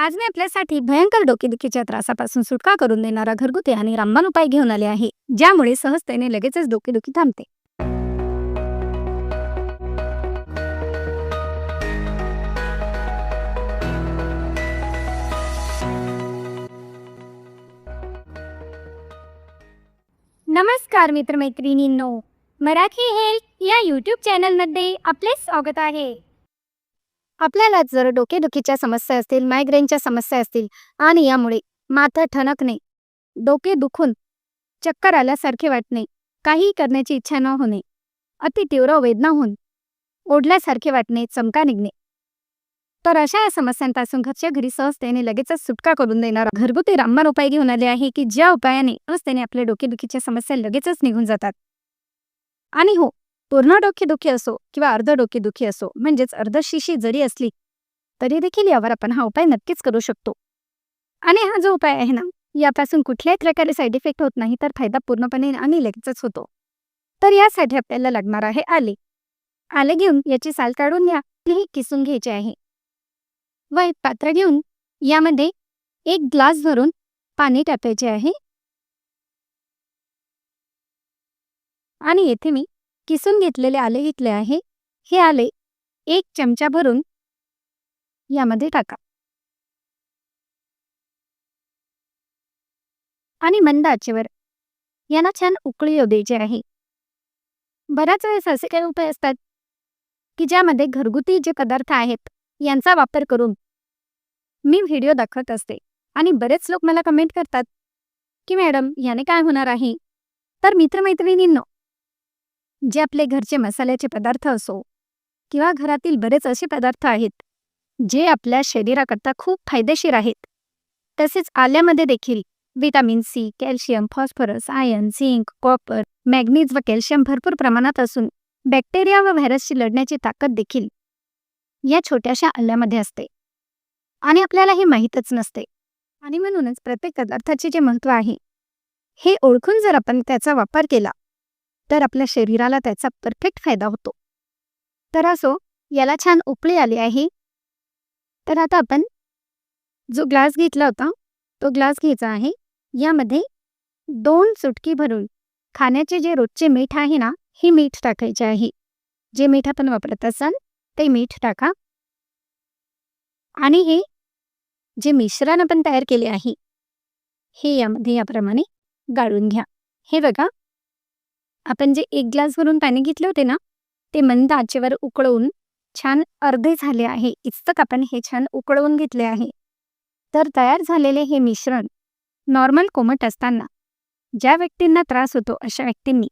आज मी आपल्यासाठी भयंकर डोकेदुखीच्या त्रासापासून सुटका करून देणारा घरगुती आणि रामबाण उपाय घेऊन आले आहे ज्यामुळे सहजतेने लगेचच डोकेदुखी थांबते. नमस्कार मित्रमैत्रिणींनो मराठी हेल्थ या यूट्यूब चॅनलमध्ये आपले स्वागत आहे. आपल्याला जर डोकेदुखीच्या समस्या असतील मायग्रेनच्या समस्या असतील आणि यामुळे माथा ठणकणे डोके दुखून चक्कर आल्यासारखे वाटणे काही करण्याची इच्छा न होणे अति तीव्र वेदना होऊन ओढल्यासारखे वाटणे चमका निघणे. तर अशा या समस्यांपासून घरच्या घरी सहजतेने लगेचच सुटका करून देणार घरगुती रामबाण उपाय घेऊन आले आहे की ज्या उपायाने सहजतेने आपल्या डोकेदुखीच्या समस्या लगेचच निघून जातात. आणि हो पूर्ण डोकेदुखी असो किंवा अर्ध डोकेदुखी असो म्हणजेच अर्धशिशी जरी असली तरी देखील यावर आपण हा उपाय नक्कीच करू शकतो. आणि हा जो उपाय आहे ना यापासून कुठल्याही प्रकारे साईड इफेक्ट होत नाही तर फायदा पूर्णपणे आणि लगेचच होतो. तर यासाठी आपल्याला लागणार आहे आले. आले घेऊन याची साल काढून या ही किसून घ्यायची आहे. व एक पात्र घेऊन यामध्ये एक ग्लास भरून पाणी टाकायचे आहे. आणि येथे मी किसून घेतलेले आले घेतले आहे हे आले. एक चमचा भरून यामध्ये टाका. आणि मंद आचेवर. यांना छान उकळी येऊ द्यायची आहे. बऱ्याच वेळेस असे काही उपाय असतात की ज्यामध्ये घरगुती जे पदार्थ आहेत यांचा वापर करून मी व्हिडिओ दाखवत असते. आणि बरेच लोक मला कमेंट करतात की मॅडम याने काय होणार आहे? तर मित्रमैत्रिणींनो जे आपले घरचे मसाल्याचे पदार्थ असो किंवा घरातील बरेच असे पदार्थ आहेत जे आपल्या शरीराकरता खूप फायदेशीर आहेत. तसेच आल्यामध्ये देखील vitamin C calcium phosphorus iron zinc copper manganese व कॅल्शियम भरपूर प्रमाणात असून बॅक्टेरिया व व्हायरसशी लढण्याची ताकद देखील या छोट्याशा आल्यामध्ये असते. आणि आपल्याला हे माहीतच नसते. आणि म्हणूनच प्रत्येक पदार्थाचे जे महत्त्व आहे हे ओळखून जर आपण त्याचा वापर केला तर आपल्या शरीराला त्याचा परफेक्ट फायदा होतो. तर असो याला छान उकळी आली आहे. तर आता आपण जो ग्लास घेतला होता तो ग्लास घ्यायचा आहे. यामध्ये दोन चुटकी भरून खाण्याचे जे रोजचे मीठ आहे ना हे मीठ टाकायचे आहे. जे मीठ आपण वापरत असाल ते मीठ टाका. आणि हे जे मिश्रण आपण तयार केले आहे हे यामध्ये याप्रमाणे गाळून घ्या. हे बघा आपण जे एक ग्लास भरून पाणी घेतले होते ना ते मंद आचेवर उकळवून छान अर्धे झाले आहे. इतक आपण हे छान उकळवून घेतले आहे. तर तयार झालेले हे मिश्रण नॉर्मल कोमट असताना ज्या व्यक्तींना त्रास होतो अशा व्यक्तींनी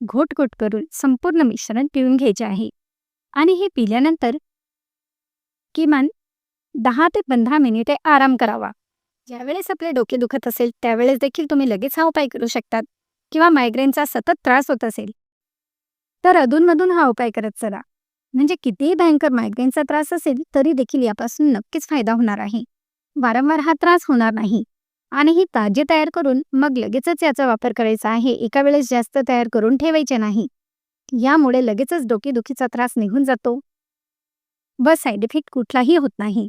घोट घोट करून संपूर्ण मिश्रण पिऊन घ्यायचे आहे. आणि हे पिल्यानंतर किमान दहा ते पंधरा मिनिटे आराम करावा. ज्यावेळेस आपले डोके दुखत असेल त्यावेळेस देखील तुम्ही लगेच हा उपाय करू शकतात. किंवा मायग्रेनचा सतत त्रास होत असेल. तर अधूनमधून हा उपाय करत चला. म्हणजे कितीही भयंकर मायग्रेनचा त्रास असेल तरी देखील यापासून नक्कीच फायदा होणार आहे. वारंवार हा त्रास होणार नाही. आणि ही ताजे तयार करून मग लगेचच याचा वापर करायचा आहे. एका वेळेस जास्त तयार करून ठेवायचे नाही. यामुळे लगेचच डोकेदुखीचा त्रास निघून जातो. व साईड इफेक्ट कुठलाही होत नाही.